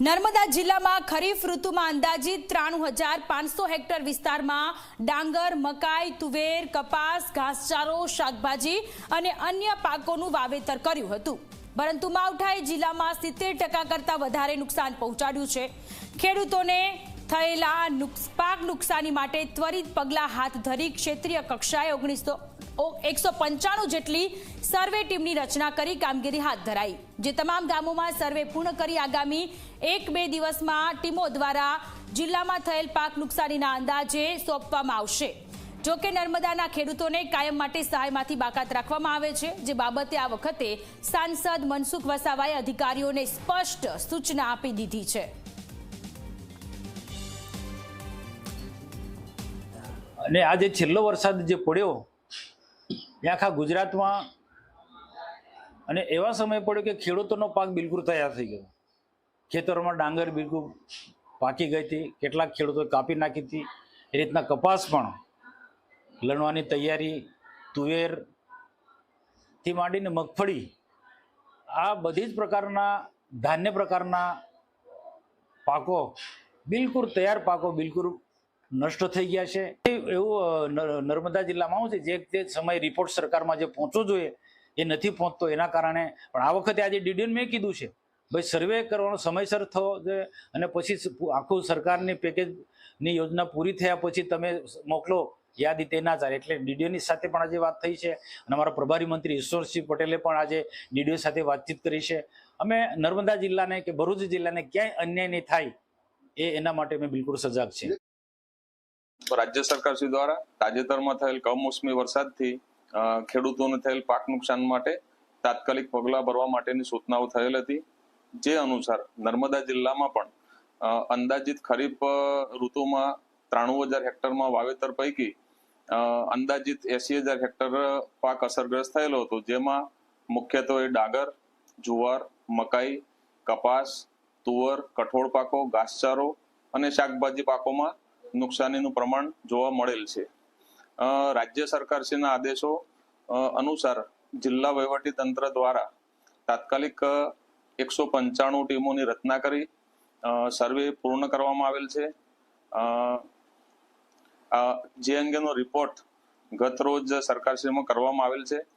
નર્મદા જિલ્લામાં ખરીફ ઋતુમાં અંદાજિત ત્રાણું હજાર પાંચસો હેક્ટર વિસ્તારમાં ડાંગર, મકાઈ, તુવેર, કપાસ, ઘાસચારો, શાકભાજી અને અન્ય પાકોનું વાવેતર કર્યું હતું. પરંતુ માવઠાએ જિલ્લામાં સિત્તેર ટકા કરતાં વધારે નુકસાન પહોંચાડ્યું છે. ખેડૂતોને થયેલા પાક નુકસાની માટે ત્વરિત પગલાં હાથ ધરી ક્ષેત્રીય કક્ષાએ ઓગણીસો એકસો પંચાણું જેટલી સર્વે ટીમની રચના કરી કામગીરી હાથ ધરાઈ. જે તમામ ગામોમાં સર્વે પૂર્ણ કરી આગામી એક બે દિવસમાં ટીમો દ્વારા જિલ્લામાં થયેલ પાક નુકસાનીના અંદાજે સોંપવામાં આવશે. જોકે નર્મદાના ખેડૂતોને કાયમ માટે સહાયમાંથી બાકાત રાખવામાં આવે છે. જે બાબતે આ વખતે સાંસદ મનસુખ વસાવાએ અધિકારીઓને સ્પષ્ટ સૂચના આપી દીધી છે. અને આ જે છેલ્લો વરસાદ જે પડ્યો એ આખા ગુજરાતમાં અને એવા સમય પડ્યો કે ખેડૂતોનો પાક બિલકુલ તૈયાર થઈ ગયો. ખેતરોમાં ડાંગર બિલકુલ પાકી ગઈ હતી, કેટલાક ખેડૂતોએ કાપી નાખી હતી. એ રીતના કપાસ પણ લણવાની તૈયારી, તુવેરથી માંડીને મગફળી, આ બધી જ પ્રકારના ધાન્ય પ્રકારના પાકો, બિલકુલ તૈયાર પાકો, બિલકુલ નષ્ટ થઈ ગયા છે. એવું નર્મદા જિલ્લામાં આવું છે, જે તે સમય રિપોર્ટ સરકારમાં જે પહોંચવો જોઈએ, એ નથી પહોંચતો એના કારણે, પણ આ વખતે આજે ડીડીએન મેં કીધું છે, ભાઈ સર્વે કરવાનો સમયસર થવો જોઈએ અને પછી આખું સરકારની પેકેજની યોજના પૂરી થયા પછી તમે મોકલો, યાદી તે ના ચાલે. એટલે ડીડીઓની સાથે પણ આજે વાત થઈ છે અને અમારા પ્રભારી મંત્રી ઈશ્વરસિંહ પટેલે પણ આજે ડીડીઓ સાથે વાતચીત કરી છે. અમે નર્મદા જિલ્લાને કે ભરૂચ જિલ્લાને ક્યાંય અન્યાય નહીં થાય, એ એના માટે અમે બિલકુલ સજાગ છીએ. રાજ્ય સરકાર શ્રી દ્વારા તાજેતરમાં થયેલ કમોસમી વરસાદથી ખેડૂતોને થયેલ પાક નુકસાન માટે તાત્કાલિક પગલાં ભરવા માટેની સૂચનાઓ થયેલ હતી. જે અનુસાર નર્મદા જિલ્લામાં પણ અંદાજિત ખરીફ ઋતુમાં ત્રાણું હજાર હેક્ટરમાં વાવેતર પૈકી અંદાજિત એસી હજાર હેક્ટર પાક અસરગ્રસ્ત થયેલો હતો. જેમાં મુખ્યત્વે ડાંગર, જુવાર, મકાઈ, કપાસ, તુવર, કઠોળ પાકો, ઘાસચારો અને શાકભાજી પાકોમાં નુકસાનીનું પ્રમાણ જોવા મળેલ છે. રાજ્ય સરકારશ્રીના આદેશો અનુસાર જિલ્લા વહીવટી તંત્ર દ્વારા તાત્કાલિક એકસો પંચાણું ટીમોની રચના કરી સર્વે પૂર્ણ કરવામાં આવેલ છે. જે અંગેનો રિપોર્ટ ગત રોજ સરકારશ્રીમાં કરવામાં આવેલ છે.